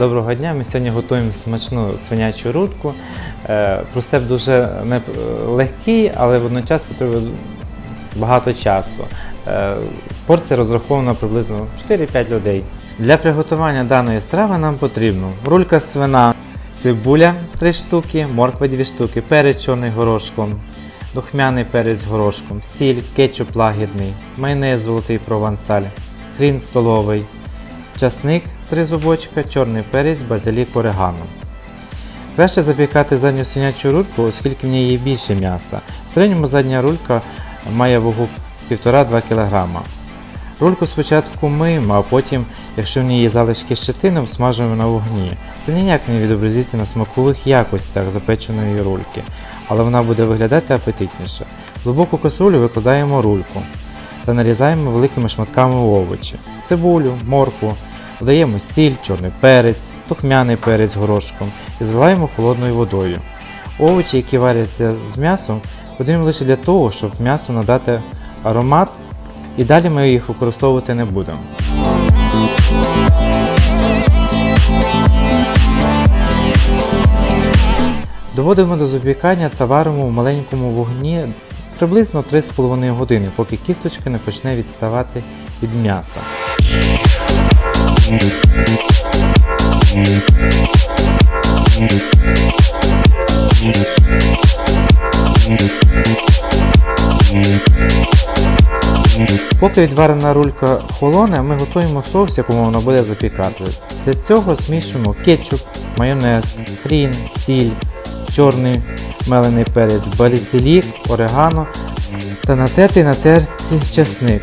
Доброго дня. Ми сьогодні готуємо смачну свинячу рудку. Е, Простеп дуже легкий, але водночас потребує багато часу. Е, Порція розрахована приблизно 4-5 людей. Для приготування даної страви нам потрібно рулька свина, цибуля 3 штуки, морква 2 штуки, перець чорний горошком, духмяний перець горошком, сіль, кетчуп лагідний, майонез золотий провансаль, хрін столовий, часник 3 зубочка, чорний перець, базилік, орегано. Краще запікати задню свинячу рульку, оскільки в ній є більше м'яса. В середньому задня рулька має вагу 1,5-2 кг. Рульку спочатку миємо, а потім, якщо в ній є залишки щетини, смажуємо на вогні. Це ніяк не відобразиться на смакових якостях запеченої рульки, але вона буде виглядати апетитніше. В глибоку каструлю викладаємо рульку та нарізаємо великими шматками овочі, цибулю, моркву, додаємо сіль, чорний перець, тухмяний перець горошком і заливаємо холодною водою. Овочі, які варяться з м'ясом, потрібні лише для того, щоб м'ясу надати аромат, і далі ми їх використовувати не будемо. Доводимо до запікання та варимо в маленькому вогні приблизно 3,5 години, поки кісточка не почне відставати від м'яса. Поки відварена рулька холоне, ми готуємо соус, якому вона буде запікати. Для цього змішуємо кетчуп, майонез, хрін, сіль, чорний мелений перець, базилік, орегано та натертий на терці часник.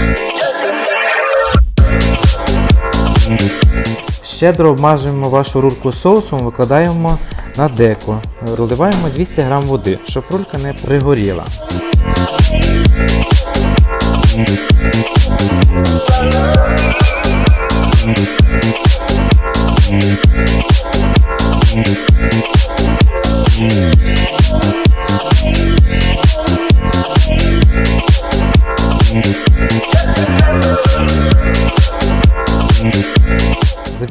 Щедро обмажуємо вашу рульку соусом, викладаємо на деко. Розливаємо 200 г води, щоб рулька не пригоріла.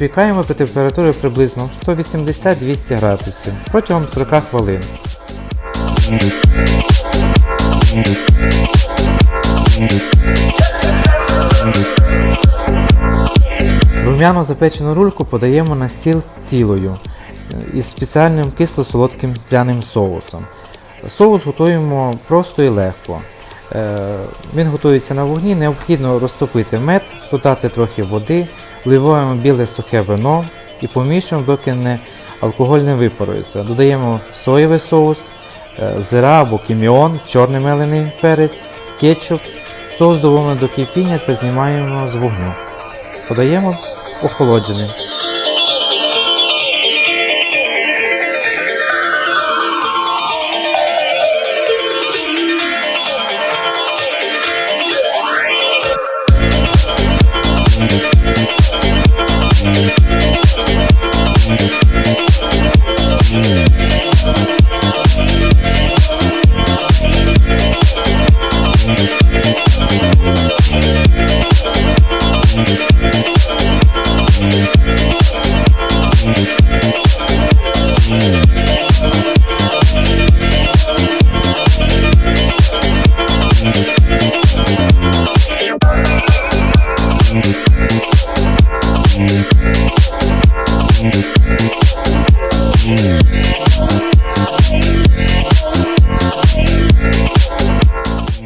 Запікаємо при температурі приблизно 180-200 градусів протягом 40 хвилин. Рум'яно запечену рульку подаємо на стіл цілою із спеціальним кисло-солодким пряним соусом. Соус готуємо просто і легко. Е, Він готується на вогні, необхідно розтопити мед, додати трохи води, вливаємо біле сухе вино і помішуємо, доки не алкоголь не випарується. Додаємо соєвий соус, е, зира або кіміон, чорний мелений перець, кетчуп, соус доводимо до кипіння та знімаємо з вогню. Подаємо охолоджений. Boom.